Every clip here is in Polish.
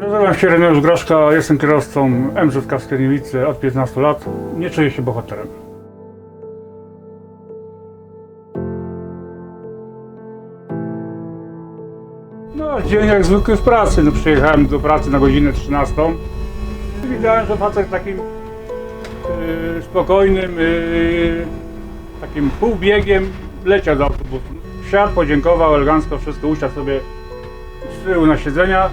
Nazywam się Reneusz Groszka, jestem kierowcą MZK w Skierniewicy od 15 lat. Nie czuję się bohaterem. No, dzień jak zwykły w pracy. No, przyjechałem do pracy na godzinę 13. Widziałem, że facet takim yy, spokojnym, yy, takim półbiegiem leciał do autobusu. Wsiadł, podziękował elegancko, wszystko usiadł sobie z tyłu na siedzeniach.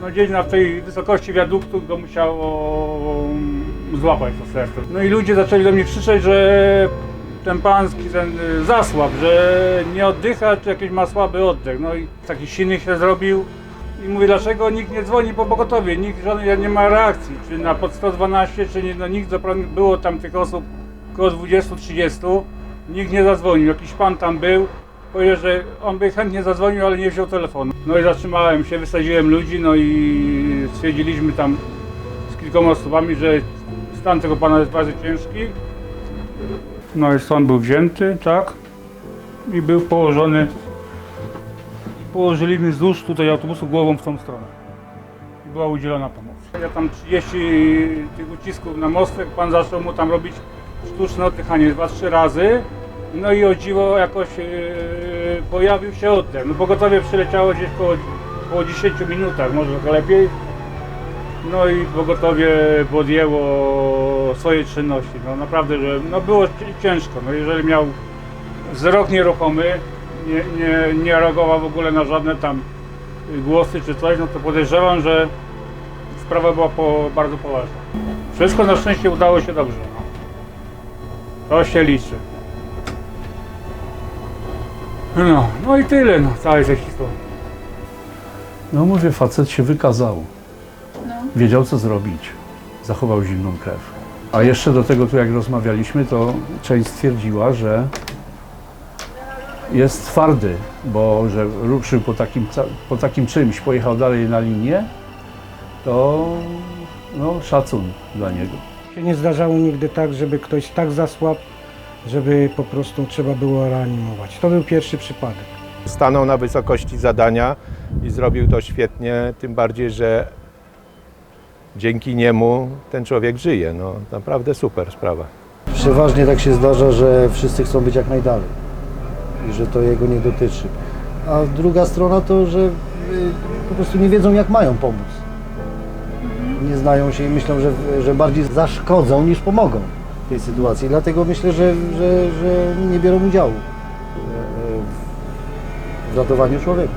No gdzieś na tej wysokości wiaduktu go musiało mm, złapać to serce. No i ludzie zaczęli do mnie krzyczeć, że ten pański ten y, zasłab, że nie oddycha, czy jakiś ma słaby oddech. No i taki silny się zrobił. I mówię, dlaczego nikt nie dzwoni po pogotowie, nikt żadnej nie ma reakcji, czy na pod 112, czy nie, no nikt, było tam tych osób około 20-30, nikt nie zadzwonił, jakiś pan tam był, powiedział, że on by chętnie zadzwonił, ale nie wziął telefonu. No i zatrzymałem się, wysadziłem ludzi, no i stwierdziliśmy tam z kilkoma osobami, że stan tego pana jest bardzo ciężki. No i stąd był wzięty, tak, i był położony, położyliśmy wzdłuż tutaj autobusu głową w tą stronę. I była udzielona pomoc. Ja tam 30 tych ucisków na mostek, pan zaczął mu tam robić sztuczne oddychanie dwa, trzy razy. No i o dziwo jakoś yy, pojawił się oddech. No pogotowie przyleciało gdzieś koło, koło 10 minutach, może trochę lepiej. No i pogotowie podjęło swoje czynności. No naprawdę, że no było ci- ciężko. No jeżeli miał wzrok nieruchomy, nie, nie, nie reagował w ogóle na żadne tam głosy czy coś, no to podejrzewam, że sprawa była po, bardzo poważna. Wszystko na szczęście udało się dobrze. To się liczy. No, no i tyle, no, całej tej historii. No mówię, facet się wykazał. Wiedział co zrobić. Zachował zimną krew. A jeszcze do tego, tu jak rozmawialiśmy, to część stwierdziła, że jest twardy, bo że ruszył po takim, po takim czymś, pojechał dalej na linię, to no, szacun dla niego. się nie zdarzało nigdy tak, żeby ktoś tak zasłabł, żeby po prostu trzeba było reanimować. To był pierwszy przypadek. stanął na wysokości zadania i zrobił to świetnie, tym bardziej, że dzięki niemu ten człowiek żyje. No, naprawdę super sprawa. Przeważnie tak się zdarza, że wszyscy chcą być jak najdalej i że to jego nie dotyczy. A druga strona to, że y, po prostu nie wiedzą jak mają pomóc. Nie znają się i myślą, że, że bardziej zaszkodzą niż pomogą tej sytuacji. Dlatego myślę, że, że, że nie biorą udziału e, w- w ratowaniu człowieka.